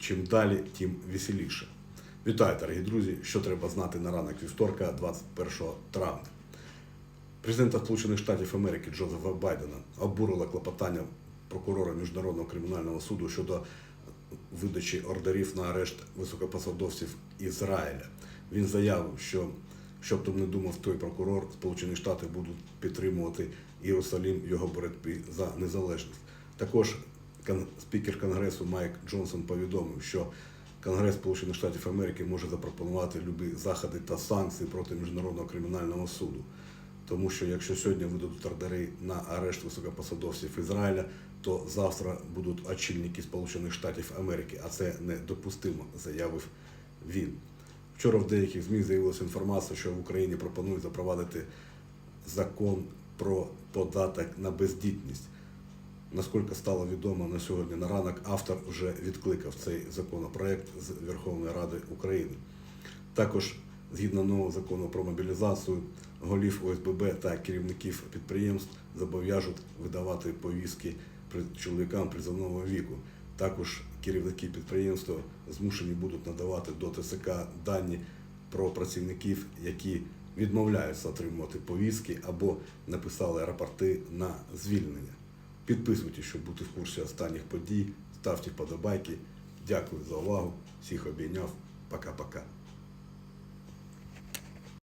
чим далі, тим веселіше. Вітаю, дорогі друзі! Що треба знати на ранок вівторка, 21 травня. Президента Сполучених Штатів Америки Джозефа Байдена обурило клопотання прокурора Міжнародного кримінального суду щодо видачі ордерів на арешт високопосадовців Ізраїля. Він заявив, що щоб там не думав той прокурор, Сполучені Штати будуть підтримувати Єрусалим в його боротьбі за незалежність. Також спікер Конгресу Майк Джонсон повідомив, що Конгрес Сполучених Штатів Америки може запропонувати любі заходи та санкції проти Міжнародного кримінального суду. Тому що якщо сьогодні видадуть ордери на арешт високопосадовців Ізраїля, то завтра будуть очільники Сполучених Штатів Америки, а це недопустимо, заявив він. Вчора в деяких ЗМІ з'явилася інформація, що в Україні пропонують запровадити закон про податок на бездітність. Наскільки стало відомо на сьогодні на ранок, автор вже відкликав цей законопроект з Верховної Ради України. Також, згідно нового закону про мобілізацію, голів ОСББ та керівників підприємств зобов'яжуть видавати повістки чоловікам призовного віку. Також керівники підприємства змушені будуть надавати до ТСК дані про працівників, які відмовляються отримувати повістки або написали рапорти на звільнення. Підписуйтесь, щоб бути в курсі останніх подій, ставте вподобайки. Дякую за увагу. Всіх обійняв. Пока-пока.